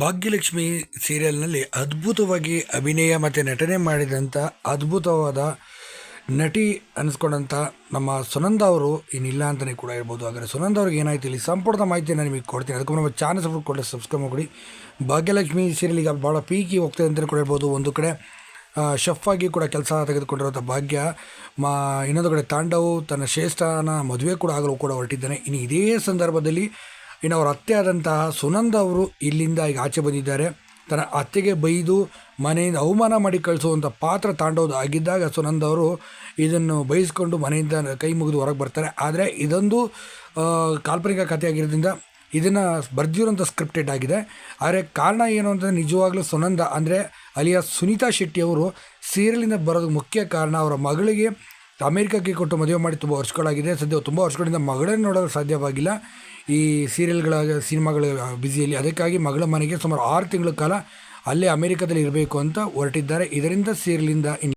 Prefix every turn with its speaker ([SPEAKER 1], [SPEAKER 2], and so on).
[SPEAKER 1] ಭಾಗ್ಯಲಕ್ಷ್ಮಿ ಸೀರಿಯಲ್ನಲ್ಲಿ ಅದ್ಭುತವಾಗಿ ಅಭಿನಯ ಮತ್ತು ನಟನೆ ಮಾಡಿದಂಥ ಅದ್ಭುತವಾದ ನಟಿ ಅನಿಸ್ಕೊಂಡಂಥ ನಮ್ಮ ಸುನಂದ ಅವರು ಇನ್ನಿಲ್ಲ ಅಂತಲೇ ಕೂಡ ಹೇಳ್ಬೋದು. ಆದರೆ ಸುನಂದ ಅವ್ರಿಗೆ ಏನಾಯ್ತು ಇಲ್ಲಿ ಸಂಪೂರ್ಣ ಮಾಹಿತಿಯನ್ನು ನಿಮಗೆ ಕೊಡ್ತೀನಿ. ಅದಕ್ಕೂ ನಮ್ಮ ಚಾನಲ್ ಸಪೋರ್ಟ್ ಕೊಟ್ಟರೆ ಸಬ್ಸ್ಕ್ರೈಬ್ ಮಾಡಿ ಭಾಗ್ಯಲಕ್ಷ್ಮಿ ಸೀರಿಯಲ್ ಈಗ ಭಾಳ ಪೀಕಿ ಹೋಗ್ತದೆ ಅಂತಲೇ ಕೂಡ ಹೇಳ್ಬೋದು. ಒಂದು ಕಡೆ ಶೆಫ್ ಆಗಿ ಕೂಡ ಕೆಲಸ ತೆಗೆದುಕೊಂಡಿರುವಂಥ ಭಾಗ್ಯ, ಮಾ, ಇನ್ನೊಂದು ಕಡೆ ತಾಂಡವು ತನ್ನ ಶ್ರೇಷ್ಠನ ಮದುವೆ ಕೂಡ ಆಗಲು ಕೂಡ ಹೊರಟಿದ್ದಾನೆ. ಇನ್ನು ಇದೇ ಸಂದರ್ಭದಲ್ಲಿ ಇನ್ನು ಅವರ ಅತ್ತೆ ಆದಂತಹ ಸುನಂದ ಅವರು ಇಲ್ಲಿಂದ ಈಗ ಆಚೆ ಬಂದಿದ್ದಾರೆ. ತನ್ನ ಅತ್ತೆಗೆ ಬೈದು ಮನೆಯಿಂದ ಅವಮಾನ ಮಾಡಿ ಕಳಿಸುವಂಥ ಪಾತ್ರ ತಾಂಡೋದು ಆಗಿದ್ದಾಗ ಸುನಂದ ಅವರು ಇದನ್ನು ಬಯಸ್ಕೊಂಡು ಮನೆಯಿಂದ ಕೈ ಮುಗಿದು ಹೊರಗೆ ಬರ್ತಾರೆ. ಆದರೆ ಇದೊಂದು ಕಾಲ್ಪನಿಕ ಕಥೆಯಾಗಿರೋದ್ರಿಂದ ಇದನ್ನು ಬರ್ದಿರೋಂಥ ಸ್ಕ್ರಿಪ್ಟೆಡ್ ಆಗಿದೆ. ಆದರೆ ಕಾರಣ ಏನು ಅಂತಂದರೆ ನಿಜವಾಗ್ಲೂ ಸುನಂದ ಅಂದರೆ ಅಲ್ಲಿಯ ಸುನೀತಾ ಶೆಟ್ಟಿ ಅವರು ಸೀರಿಯಲಿಂದ ಬರೋದು ಮುಖ್ಯ ಕಾರಣ ಅವರ ಮಗಳಿಗೆ ಅಮೇರಿಕಕ್ಕೆ ಕೊಟ್ಟು ಮದುವೆ ಮಾಡಿ ತುಂಬ ವರ್ಷಗಳಾಗಿದೆ. ಸದ್ಯ ತುಂಬ ವರ್ಷಗಳಿಂದ ಮಗಳನ್ನು ನೋಡಲು ಸಾಧ್ಯವಾಗಿಲ್ಲ. ಈ ಸೀರಿಯಲ್ಗಳ ಸಿನಿಮಾಗಳ ಬ್ಯುಸಿಯಲ್ಲಿ ಅದಕ್ಕಾಗಿ ಮಗಳ ಮನೆಗೆ ಸುಮಾರು ಆರು ತಿಂಗಳ ಕಾಲ ಅಲ್ಲೇ ಅಮೆರಿಕದಲ್ಲಿ ಇರಬೇಕು ಅಂತ ಹೊರಟಿದ್ದಾರೆ. ಇದರಿಂದ ಸೀರಿಯಲಿಂದ